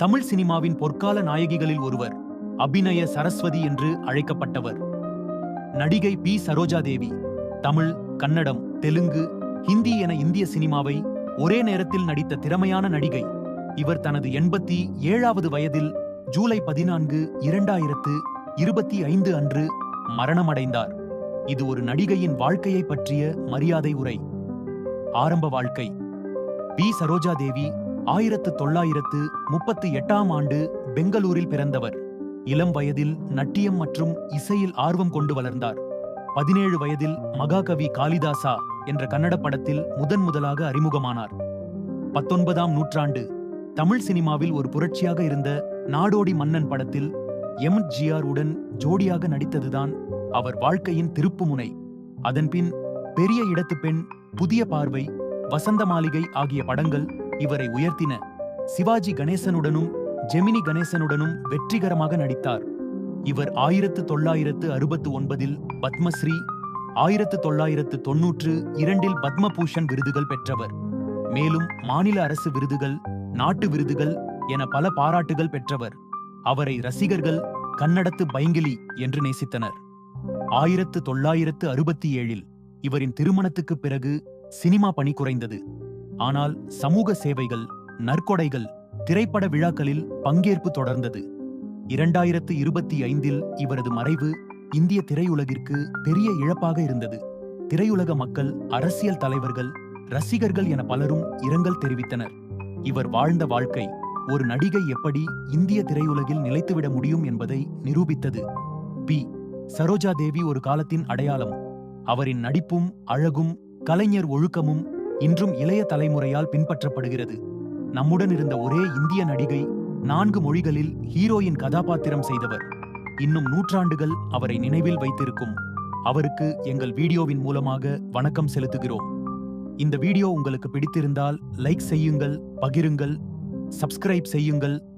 தமிழ் சினிமாவின் பொற்கால நாயகிகளில் ஒருவர் அபிநய சரஸ்வதி என்று அழைக்கப்பட்டவர். நடிகை பி. சரோஜா தேவி தமிழ் கன்னடம் தெலுங்கு ஹிந்தி என இந்திய சினிமாவை ஒரே நேரத்தில் நடித்த திறமையான நடிகை. இவர் தனது எண்பத்தி ஏழாவது வயதில் ஜூலை பதினான்கு இரண்டாயிரத்து இருபத்தி ஐந்து அன்று மரணமடைந்தார். இது ஒரு நடிகையின் வாழ்க்கையை பற்றிய மரியாதை உரை. ஆரம்ப வாழ்க்கை. பி. சரோஜா தேவி ஆயிரத்து தொள்ளாயிரத்து முப்பத்தி எட்டாம் ஆண்டு பெங்களூரில் பிறந்தவர். இளம் வயதில் நட்டியம் மற்றும் இசையில் ஆர்வம் கொண்டு வளர்ந்தார். பதினேழு வயதில் மகாகவி காளிதாசா என்ற கன்னட படத்தில் முதன் முதலாக அறிமுகமானார். பத்தொன்பதாம் நூற்றாண்டு தமிழ் சினிமாவில் ஒரு புரட்சியாக இருந்த நாடோடி மன்னன் படத்தில் எம். ஜிஆர் உடன் ஜோடியாக நடித்ததுதான் அவர் வாழ்க்கையின் திருப்புமுனை. அதன்பின் பெரிய இடத்து பெண் புதிய பார்வை வசந்த மாளிகை ஆகிய படங்கள் இவரை உயர்த்தின சிவாஜி கணேசனுடனும் ஜெமினி கணேசனுடனும் வெற்றிகரமாக நடித்தார். இவர் ஆயிரத்து தொள்ளாயிரத்து அறுபத்து ஒன்பதில் பத்மஸ்ரீ ஆயிரத்து தொள்ளாயிரத்து தொன்னூற்று இரண்டில் பத்மபூஷன் விருதுகள் பெற்றவர். மேலும் மாநில அரசு விருதுகள் நாட்டு விருதுகள் என பல பாராட்டுகள் பெற்றவர். அவரை ரசிகர்கள் கன்னடத்து பைங்கிலி என்று நேசித்தனர். ஆயிரத்து தொள்ளாயிரத்து அறுபத்தி ஏழில் இவரின் திருமணத்துக்குப் பிறகு சினிமா பணி குறைந்தது. ஆனால் சமூக சேவைகள் நற்கொடைகள் திரைப்பட விழாக்களில் பங்கேற்பு தொடர்ந்தது. இரண்டாயிரத்து இருபத்தி ஐந்தில் இவரது மறைவு இந்திய திரையுலகிற்கு பெரிய இழப்பாக இருந்தது. திரையுலக மக்கள் அரசியல் தலைவர்கள் ரசிகர்கள் என பலரும் இரங்கல் தெரிவித்தனர். இவர் வாழ்ந்த வாழ்க்கை ஒரு நடிகை எப்படி இந்திய திரையுலகில் நிலைத்துவிட முடியும் என்பதை நிரூபித்தது. பி. சரோஜா தேவி ஒரு காலத்தின் அடையாளம். அவரின் நடிப்பும் அழகும் கலைஞர் ஒழுக்கமும் இன்றும் இளைய தலைமுறையால் பின்பற்றப்படுகிறது. நம்முடன் இருந்த ஒரே இந்திய நடிகை நான்கு மொழிகளில் ஹீரோயின் கதாபாத்திரம் செய்தவர். இன்னும் நூற்றாண்டுகள் அவரை நினைவில் வைத்திருக்கும். அவருக்கு எங்கள் வீடியோவின் மூலமாக வணக்கம் செலுத்துகிறோம். இந்த வீடியோ உங்களுக்கு பிடித்திருந்தால் லைக் செய்யுங்கள் பகிருங்கள் சப்ஸ்கிரைப் செய்யுங்கள்